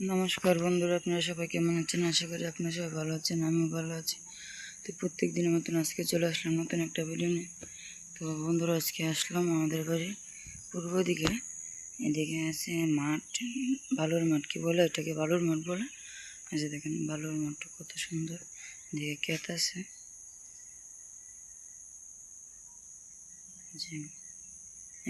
নমস্কার বন্ধুরা, আপনারা সবাই কেমন আছেন? আশা করি আপনারা সবাই ভালো আছেন, আমিও ভালো আছি। তো প্রত্যেক দিনের মতন আজকে চলে আসলাম নতুন একটা ভিডিও নিয়ে। তো বন্ধুরা, আজকে আসলাম আমাদের বাড়ির পূর্ব দিকে। এদিকে আছে মাঠ, বালুর মাঠ কি বলে এটাকে বালুর মাঠ বলে। যে দেখেন, বালুর মাঠটা কত সুন্দর। এদিকে ক্ষেত আছে।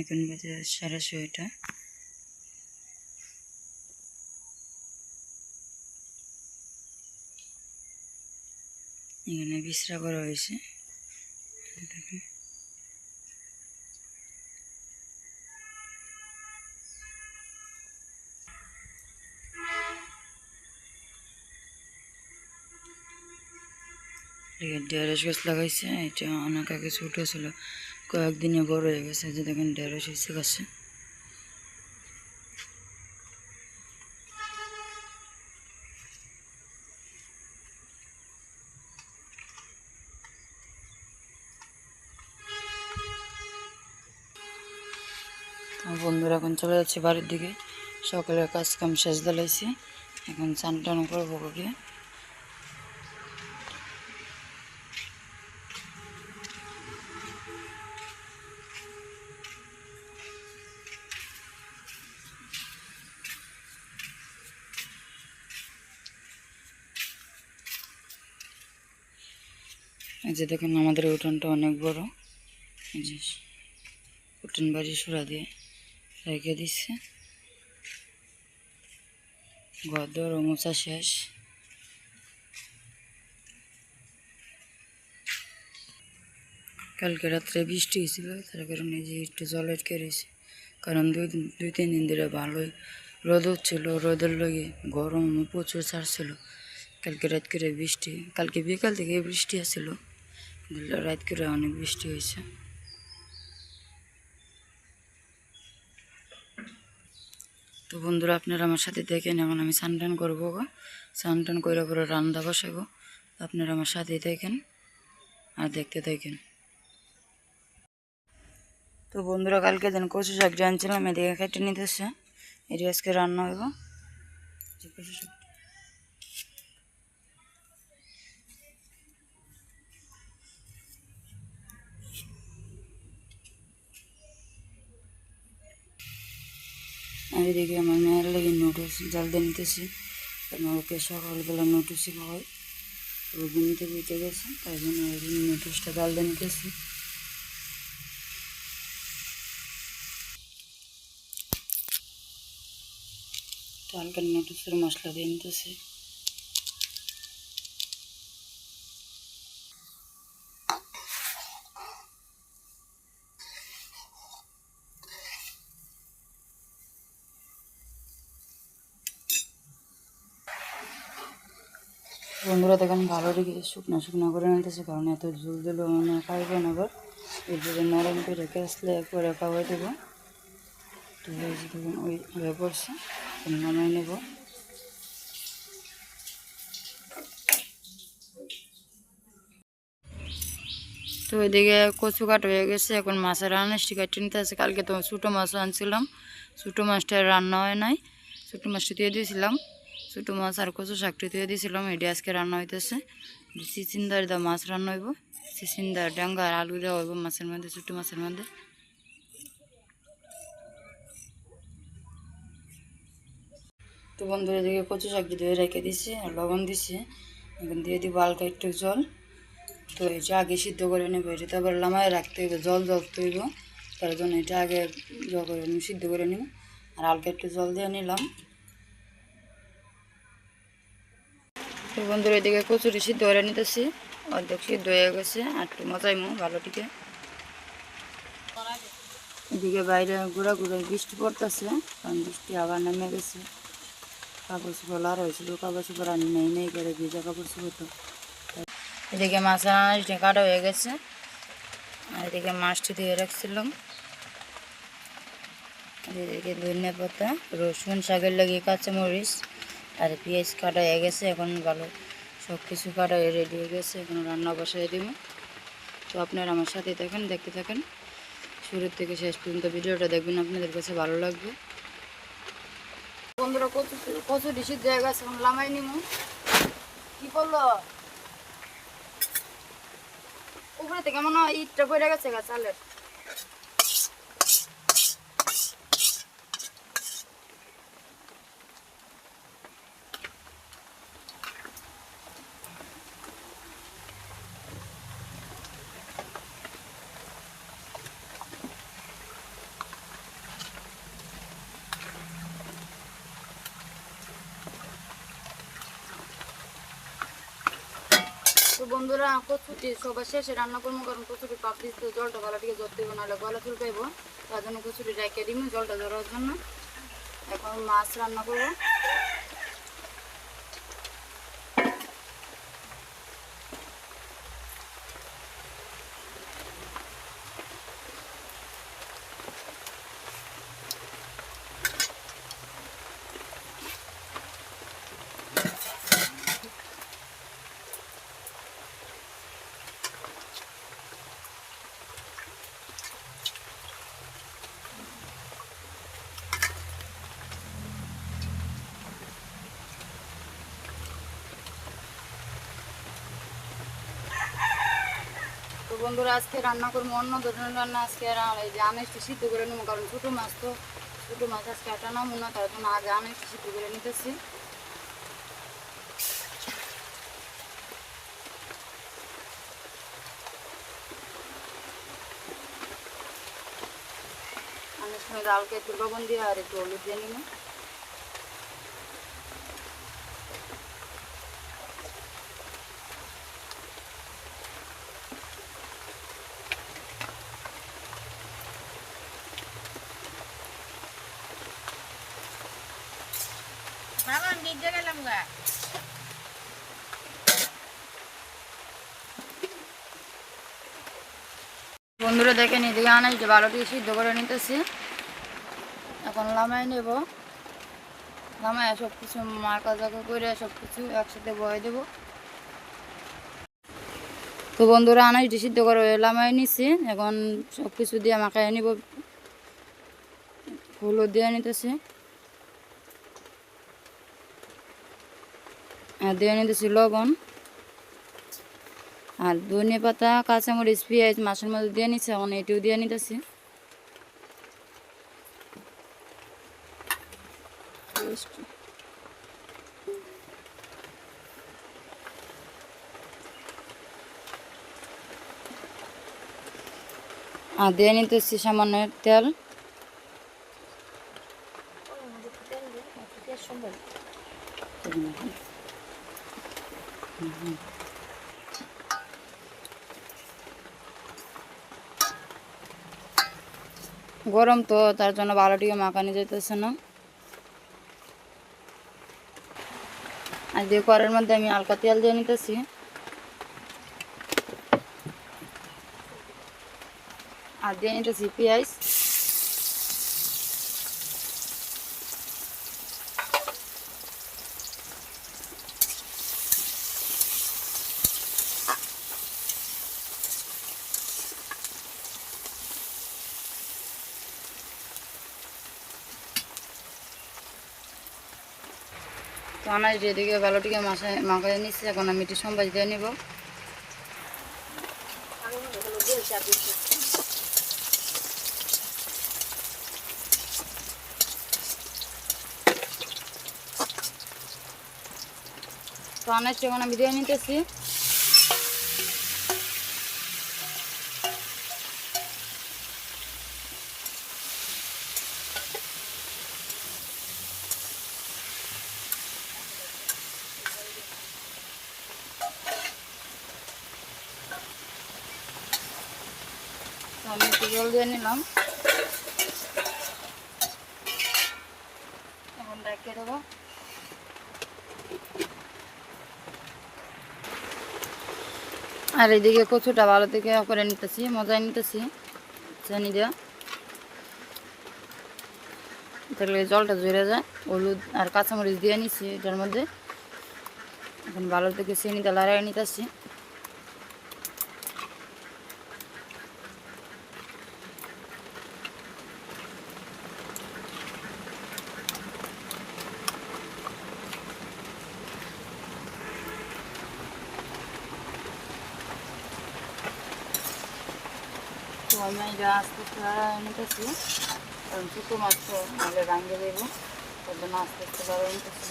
এখন বাজে সাড়ে ছয়টা। এখানে বিশ্রা করা হয়েছে। দেখেন। ঢেঁড়স গাছ লাগাইছে, এটা অনেক আগে ছোটো ছিল, কয়েকদিনে বড় হয়ে গেছে যে দেখেন ঢেঁড়স হয়েছে গাছে আমার বন্ধুরা এখন চলে যাচ্ছে বাড়ির দিকে। সকালের কাজ কাম শেষ দিলাইছি। এখন চান টান করব গিয়ে। এই যে দেখেন, আমাদের উঠানটা অনেক বড়। উঠান বাড়ি সুরা দিয়ে। রেখে দিচ্ছে। গদর ও শেষ। কালকে রাত্রে বৃষ্টি হয়েছিল, তার কারণে যে একটু জল আটকে রয়েছে। কারণ দুই দুই, তিন দিন ধরে ভালোই রোদ হচ্ছিল। রোদের লগে গরম প্রচুর ছাড়ছিল। কালকে রাত করে বৃষ্টি, কালকে বিকাল থেকে বৃষ্টি আসছিল। রাত করে অনেক বৃষ্টি হয়েছে। তো বন্ধুরা, আপনারা আমার সাথে দেখেন এমন আমি সানটান করব গো। সানটান টান করে পরে রান্না বসাবো। আপনারা আমার সাথে দেখেন আর দেখতে দেখেন। তো বন্ধুরা, কালকে যেন কচু শাক জানছিলাম এদিকে কেটে নিতেছে। এটি আজকে রান্না হইব। কচু শাক আর এদিকে আমার মেয়ের লাগে নুডলস জাল দিয়ে নিতেছি। কারণ ওকে সকালবেলা নুডলসই খাওয়াই ও ঘুম থেকে উঠে গেছে, তাই জন্য ওই জন্য নুডলসটা জাল দিয়ে নিতেছি। তো হালকা নুডলসের মশলা দিয়ে নিতেছি। বন্ধুরা দেখেন ভালো রেখে শুকনো শুকনো করে নিতেছে, কারণ এত জল দিলেও মানে খাইবে না আবার। এরপরে নরম করে রেখে আসলে একবারে খাওয়াই দেবো। তো দেখুন, ওই হয়ে পড়ছে নামাই নেব। তো ওইদিকে কচু কাট হয়ে গেছে, এখন মাছের রান্নাটি কাটিয়ে নিতে আছে কালকে তো ছোটো মাছ আনছিলাম, ছোটো মাছটা রান্না হয় নাই, ছোটো মাছটা দিয়ে দিয়েছিলাম। ছোটো মাছ আর কচু শাকটি দিয়ে দিয়েছিলাম, এটি আজকে রান্না হইতেছে। চিচিন্দার দা মাছ রান্না হইব। চিচিন্দার ডাঙ্গা আর আলু দেওয়া হইব মাছের মধ্যে, ছোটো মাছের মধ্যে। তো বন্ধুরা, এদিকে কচু শাক ধুয়ে রেখে দিছি আর লবণ দিছি। এখন দিয়ে দিব হালকা একটু জল। তো এটা আগে সিদ্ধ করে নেব, এটা তো আবার লামায় রাখতে হইব, জল জলতে হইব। তার জন্য এটা আগে জল করে সিদ্ধ করে নিব। আর হালকা একটু জল দিয়ে নিলাম। তো বন্ধুরা এদিকে কচুরি সিদ্ধ করে নিতেছি। অর্ধেক সিদ্ধ হয়ে গেছে, আর একটু মজাইমো ভালো টিকে। এদিকে বাইরে ঘুরা ঘুরে বৃষ্টি পড়তেছে, কারণ বৃষ্টি আবার নেমে গেছে। কাপড় চোপড় আর হয়েছিল কাপড় চোপড় আনি নেই নেই করে ভিজা কাপড় চোপড় তো। এদিকে মাছ আনাজটা কাটা হয়ে গেছে। আর এদিকে মাছটি দিয়ে রাখছিলাম। এদিকে ধনিয়া রসুন, শাকের লাগিয়ে কাঁচামরিচ। আর পেঁয়াজ কাটা হয়ে গেছে, এখন ভালো সব কিছু কাটা রেডি হয়ে গেছে, এখন রান্না বসাই দিব। তো আপনারা আমার সাথে দেখেন দেখতে থাকেন। শুরু থেকে শেষ পর্যন্ত ভিডিওটা দেখবেন, আপনাদের কাছে ভালো লাগবে। বন্ধুরা, কচু কচু ডিসির জায়গা আছে, এখন লামাই নিমু। কি করল? উপরে থেকে মনে হয়? ইটটা পড়ে গেছে গা, চালের। বন্ধুরা, কচুটি সবার শেষে রান্না করব, কারণ কচুটি পাপড়ি তো জলটা গলা থেকে জল দেবো, নাহলে গলা পাইবো তার জন্য কচুটি রেখে দিবো জলটা ধরার জন্য। এখন মাছ রান্না করব। বন্ধুরা, আজকে রান্না করব অন্য ধরনের রান্না। আজকে এই যে আমেজটি সিদ্ধ করে নেব, কারণ ছোটো মাছ তো। ছোটো মাছ আজকে আটা নামো না, তার জন্য আগে আমেজটি সিদ্ধ করে নিতেছি। আমের সময় ডালকে একটু লবণ দিয়ে আর একটু হলুদ দিয়ে নিব। নিজে বন্ধুরা দেখেন, এদিকে আনাই যে বারোটি সিদ্ধ করে নিতেছি। এখন লামাই নেব। লামায় সব কিছু মার্কা জাকা করে সব কিছু একসাথে বয়ে দেব। তো বন্ধুরা আনাইটি সিদ্ধ করে লামাই নিছি। এখন সব কিছু দিয়ে মাখাই নিব। হলুদ দিয়ে নিতেছি। দিয়ে নিতেছি লবণ। আর ধনে পাতা কাঁচামরিচ পেঁয়াজ মাছের মধ্যে দিয়ে নিচ্ছে এখন এটিও দিয়ে নিতেছি। আর দিয়ে নিতেছি সামান্য তেল। গরম তো, তার জন্য বারোটিকে মাখানো যেতেছে না। আর দিয়ে কড়ের মধ্যে আমি আলকা তেল দিয়ে নিতেছি। আর দিয়ে নিতেছি পেঁয়াজ। তো আনাজ এদিকে ভালোটিকে মাসায় মাখায় নিচ্ছি, এখন আমি একটু সম্বাজ দিয়ে নিব। তো আনাজটা এখন আমি দিয়ে নিতেছি। জল দিয়ে নিলাম। এখন রেখে দেবো। আর এদিকে কচুটা ভালো থেকে করে নিতেছি মজায় নিতেছি চিনি দেওয়া তাহলে জলটা জুড়ে যায়, হলুদ আর কাঁচামরিচ দিয়ে নিছি এটার মধ্যে। এখন ভালো থেকে চিনিটা লাড়াই নিতেছি। আমি এটা আস্তে আস্তে কারণ ছোটো মাছ তো নাহলে ভাঙে দেবো তার জন্য আস্তে আস্তে বাড়ায় নিতেছি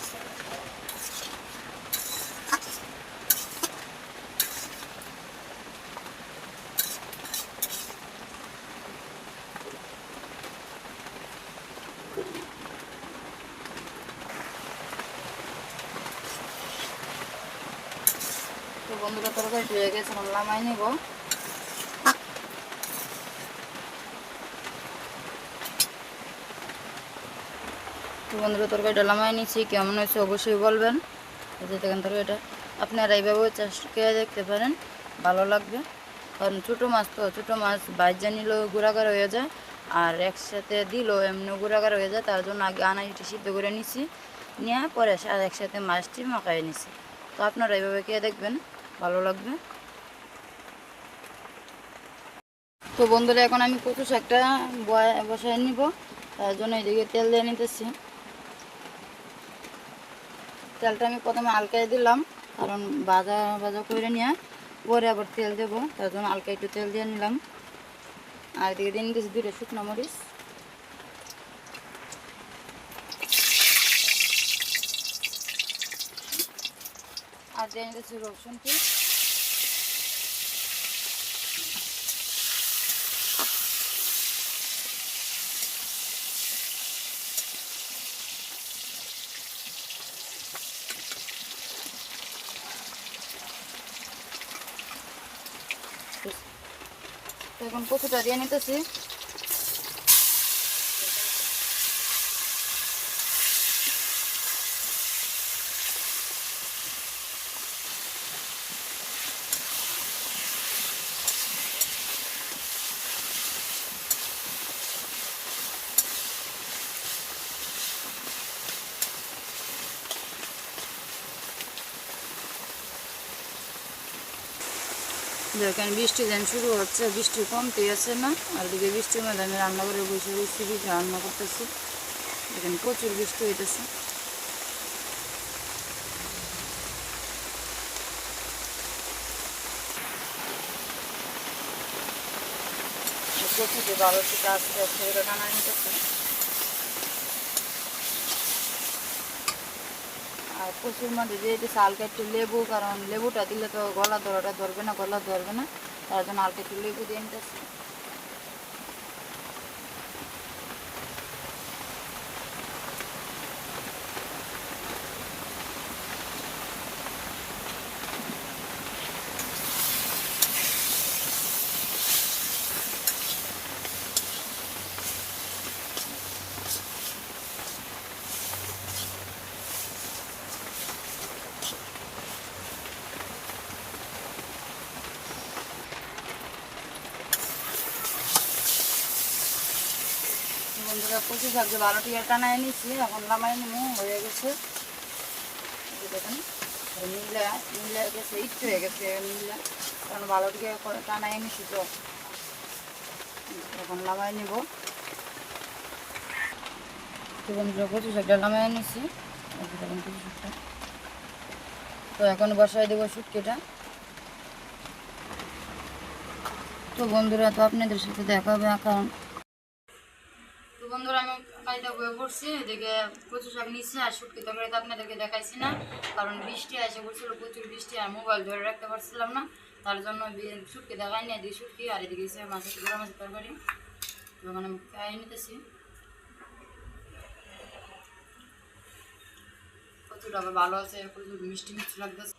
বন্ধুরা তরকারি হয়ে গেছে এখন লামাই নিব। বন্ধুরা তরকারিটা লামাই নিচ্ছি কেমন হয়েছে অবশ্যই বলবেন। দেখেন তরকারিটা, আপনারা এইভাবে চাষ করে দেখতে পারেন, ভালো লাগবে। কারণ ছোটো মাছ তো, ছোটো মাছ বাইজা নিলেও গুড়াগার হয়ে যায়, আর একসাথে দিলেও এমনি গুড়াগার হয়ে যায়, তার জন্য আগে আনা আনাজটি সিদ্ধ করে নিছি, নিয়ে পরে আর একসাথে মাছটি মাখাই নিছি। তো আপনারা এইভাবে খেয়ে দেখবেন, ভালো লাগবে। তো বন্ধুরা, এখন আমি কচু শাকটা বসায় নিব, তার জন্য এদিকে তেল দিয়ে নিতেছি। তেলটা আমি প্রথমে আলকাই দিলাম, কারণ বাজা বাজা করে নিয়ে পরে আবার তেল দেব, তার জন্য আলকা একটু তেল দিয়ে নিলাম। আর এদিকে দিন নিতেছি দুটো শুকনো মরিচ। আর দিয়ে নিতেছি রসুনটি তো এখন কচুটা দিয়ে নিতেছি। দেখেন বৃষ্টি যেন শুরু হচ্ছে, বৃষ্টি কমতে আছে না। আর দিকে বৃষ্টির মধ্যে আমি রান্না করে বসে বসে বসে রান্না করতেছি। দেখেন প্রচুর বৃষ্টি হইতেছে। প্রচুর ভালো আস্তে আস্তে করে টানা নিতেছে। আর প্রচুর মধ্যে যেহেতু দিতেছে হালকা একটু লেবু, কারণ লেবুটা দিলে তো গলা ধরাটা ধরবে না, গলা ধরবে না, তার জন্য হালকা একটু লেবু দিয়ে নিতেছে। বন্ধুরা প্রচুর শাককে বারো টিয়া টানায় নিচ্ছি এখন লামাই নেব, হয়ে গেছে। দেখেন মিলা মিলা গেছে, একটু হয়ে গেছে মিলা কারণ বারো টিকা টানায় নিচ্ছি তো। এখন লামাই নেব। শাকটা তো এখন শুটকিটা। তো বন্ধুরা, তো আপনাদের সাথে দেখা হবে তো বন্ধুরা, আমি কাজটা বয়ে পড়ছি, এদিকে প্রচুর শাক নিচ্ছি আর শুটকি তরকারি তো আপনাদেরকে দেখাইছি না, কারণ বৃষ্টি এসে পড়ছিল প্রচুর বৃষ্টি আর মোবাইল ধরে রাখতে পারছিলাম না, তার জন্য শুটকি দেখাইনি এদিকে শুটকি আর এদিকে এসে মাছের গুঁড়া, মাছের তরকারি। ওখানে খাই নিতেছি। প্রচুর আবার ভালো আছে প্রচুর মিষ্টি মিষ্টি লাগতেছে।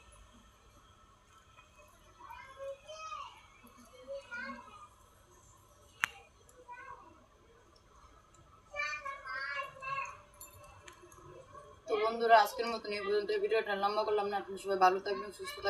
মতন এই পর্যন্ত ভিডিওটা লম্বা করলাম না। আপনি সবাই ভালো থাকবেন সুস্থ থাকবেন।